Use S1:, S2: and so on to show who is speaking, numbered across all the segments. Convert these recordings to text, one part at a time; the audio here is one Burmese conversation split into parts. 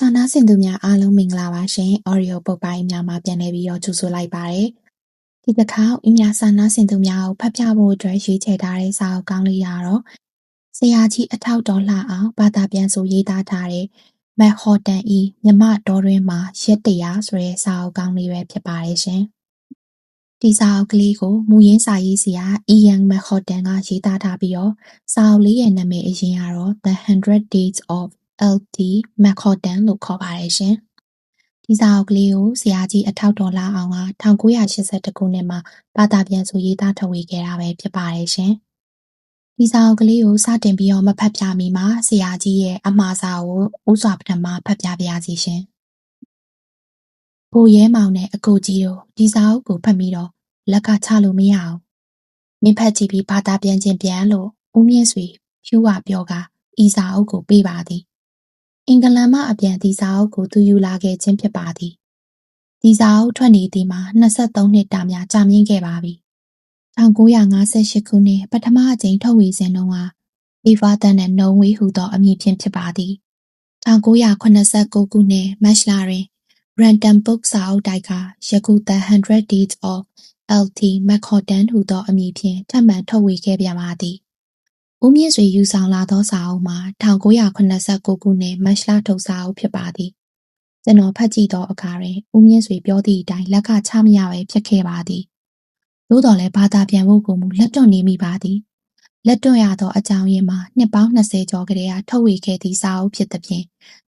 S1: စာနာဆင်သူများအားလုံးမင်္ဂလာပါရှင်။ Audio ပုတ်ပိုင်းများမှာပြန်လည်ပြီးတော့ကြိုဆိုလိုက်ပါတယ်။ဒီတစ်ခါအများစာနာဆင်သူများကိုဖတ်ပြဖို့အတွက်ရွေးချယ်ထားတဲ့စာအုပ်ကောင်းလေးရတော့ဆရာကြီးအထောက်တော်လှအောင်ဘာသာပြန်ဆိုရေးသားထားတဲ့မက်ဟော်တန်ဤမြမတော်တွင်မှာရက်တရာဆိုတဲ့စာအုပ်ကောင်းလေးပဲဖြစ်ပါတယ်ရှင်။ဒီစာအုပ်ကလေးကိုမူရင်းစာရေးဆရာအီယန်မက်ဟော်တန်ကရေးသားထားပြီးတော့စာအုပ်လေးရဲ့နာမည်အရင်ကတော့ The 100 Days of LT McCordan လို့ခေါ်ပါတယ်ရှင်။ဒီစာအုပ်ကလေးကိုဆရာကြီးအထောက်တော်လာအောင်က1982ခုနှစ်မှာဘာသာပြန်ဆိုရေးသားထုတ်ဝေခဲ့တာပဲဖြစ်ပါတယ်ရှင်။ဒီစာအုပ်ကလေးကိုစတင်ပြီးတော့မဖတ်ပြမီမှာဆရာကြီးရဲ့အမှားစာကိုဥစွာပထမဖတ်ပြပါရစီရှင်။ဘိုရဲမောင်နဲ့အကိုကြီးတို့ဒီစာအုပ်ကိုဖတ်ပြီးတော့လက်ကချလို့မရအောင်။မင်းဖတ်ကြည့်ပြီးဘာသာပြန်ခြင်းပြန်လို့ဦးမြင့်စွေဖြူဝပြောကဤစာအုပ်ကိုပေးပါသည် အင်္ဂလန်မှအပြန်ဒီစာအုပ်ကိုသူယူလာခဲ့ခြင်းဖြစ်ပါသည်ဒီစာအုပ်ထွက်နေသည်မှာ23နှစ်တာများကြာမြင့်ခဲ့ပါပြီ1958ခုနှစ်ပထမအကြိမ်ထုတ်ဝေစဉ်တုန်းကဒီဗာတန်နဲ့နှုံဝေးဟူသောအမည်ဖြင့်ဖြစ်ပါသည်1989ခုနှစ်မတ်လတွင် Random Book စာအုပ်တိုက်ကယခု The 100 Deeds of LT McCordan ဟူသောအမည်ဖြင့်ထပ်မံထုတ်ဝေခဲ့ပြန်ပါသည် ဦးမြင့်ဆွေယူဆောင်လာသောစာအုပ်မှာ1989ခုနှစ်မတ်လထုတ်စာအုပ်ဖြစ်ပါသည်။ကျွန်တော်ဖတ်ကြည့်သောအခါတွင်ဦးမြင့်ဆွေပြောသည့်အတိုင်းလက်ကချမရပဲဖြစ်ခဲ့ပါသည်။သို့တော်လည်းဘာသာပြန်ဖို့ကိုမူလက်တွန့်နေမိပါသည်။လက်တွန့်ရသောအကြောင်းရင်းမှာနှစ်ပေါင်း20ကျော်ကလေးကထုတ်ဝေခဲ့သည့်စာအုပ်ဖြစ်သဖြင့်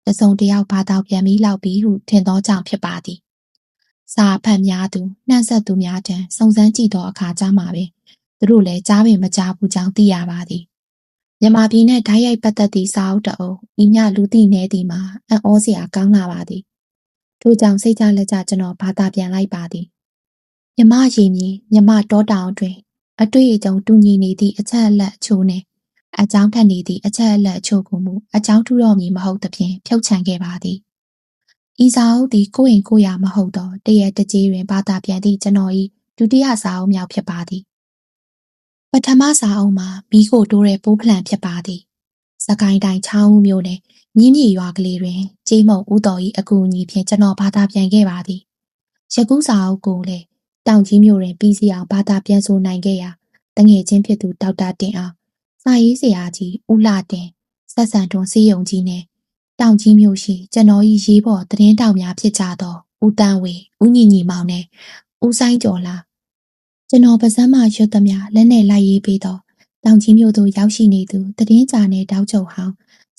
S1: တစုံတယောက်ဘာသာပြန်ပြီးလောက်ပြီးဟုထင်သောကြောင့်ဖြစ်ပါသည်။စာဖတ်များသူနှံ့ဆက်သူများထံစုံစမ်းကြည့်သောအခါကျမှပဲသူတို့လည်းကြားပင်မကြားဘူးကြောင်းသိရပါသည် မြန်မာပြည်နှင့်တိုက်ရိုက်ပတ်သက်သည့်စာအုပ်တစ်အုပ်ဤမျှလူသိနည်းသည်မှာအံ့ဩစရာကောင်းလာပါသည်ထို့ကြောင့်စိတ်ချလက်ချကျွန်တော်ဘာသာပြန်လိုက်ပါသည်မြမရည်မြည်မြမတောတောင်တွင် အတွေ့အကြုံတူညီနေသည့်အချက်အလက်အချို့နှင့်အကြောင်းထက်နေသည့်အချက်အလက်အချို့ကိုမူအကြောင်းထူတော်မူမဟုတ်သဖြင့်ဖြုတ်ချန်ခဲ့ပါသည်ဤစာအုပ်သည်ကိုယ့်ရင်ကိုယ်ရာမဟုတ်သောတရတကြီးတွင်ဘာသာပြန်သည့်ကျွန်တော်၏ဒုတိယစာအုပ်မြောက်ဖြစ်ပါသည် ပထမစာအုပ်မှာမီးကိုတိုးတဲ့ပိုးဖလံဖြစ်ပါသည်။စကိုင်းတိုင်းချောင်းဦးမြို့နယ်မြင်းမြေရွာကလေးတွင်ကြေးမုံဦးတော်၏အကူအညီဖြင့်ကျွန်တော်ဘာသာပြန်ခဲ့ပါသည်။ယခုစာအုပ်ကိုလည်းတောင်ကြီးမြို့တွင်ပြီးစီအောင်ဘာသာပြန်ဆိုနိုင်ခဲ့ရာတငယ်ချင်းဖြစ်သူဒေါက်တာတင်အောင်စာရေးဆရာကြီးဦးလာတင်ဆက်ဆံတွန်စီယုံကြီးနှင့်တောင်ကြီးမြို့ရှိကျွန်တော်၏ရေးပေါ်သတင်းတောက်များဖြစ်ကြသောဦးတန်းဝေဦးညီညီမောင်နှင့်ဦးဆိုင်ကျော်လာ ကျွန်တော်ပါးစပ်မှရွတ်သမျှလက်နဲ့လိုက်ရေးပေးတော့တောင်ကြီးမြို့သို့ရောက်ရှိနေသူတည်င်းကြာနဲ့တောက်ချုပ်ဟောင်း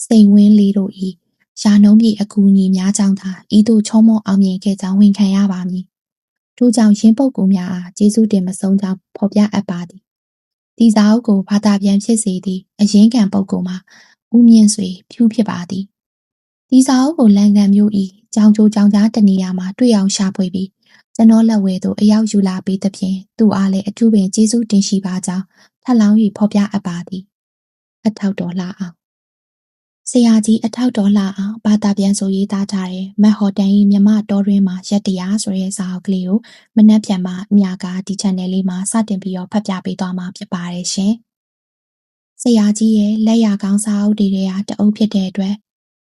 S1: စိန်ဝင်းလေးတို့၏ရာနှုံးပြည့်အကူအညီများကြောင်းသာဤသို့ချောမောအောင်မြင်ခဲ့ကြောင်းဝန်ခံရပါမည်ထို့ကြောင့်ရင်းပုတ်ကူများအားကျေးဇူးတင်မဆုံးကြောင်းဖော်ပြအပ်ပါသည်ဒီစာအုပ်ကိုဘာသာပြန်ဖြစ်စေသည့်အရင်ကံပုတ်ကူမှာဦးမြင့်စွေဖြူဖြစ်ပါသည်ဒီစာအုပ်ကိုလန်ကန်မျိုးဤကြောင်ချိုကြောင်ကြားတနေရာမှာတွေ့အောင်ရှာဖွေပြီး ကျွန်တော်လက်ဝဲသို့အရောက်ယူလာပြီးသဖြင့်သူ့အားလည်းအထူးပင်ကျေးဇူးတင်ရှိပါကြောင်းထပ်လောင်း၍ဖော်ပြအပ်ပါသည်အထောက်တော်လာအောင်ဆရာကြီးအထောက်တော်လာအောင်ဘာသာပြန်ဆိုရေးသားထားတဲ့မက်ဟော်တန်၏မြမတော်တွင်မှာရက်တရားဆိုတဲ့စာအုပ်ကလေးကိုမနှက်ပြန်မှာအများကဒီ channel လေးမှာစတင်ပြီးတော့ဖတ်ပြပေးသွားမှာဖြစ်ပါတယ်ရှင်ဆရာကြီးရဲ့လက်ရကောင်းစာအုပ်တွေထဲကတအုပ်ဖြစ်တဲ့အတွက်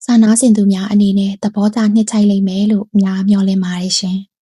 S1: စာနာဆင်သူများအနေနဲ့သဘောကျနှစ်ချိုက်လိမ့်မယ်လို့အများမျှော်လင့်ပါတယ်ရှင်။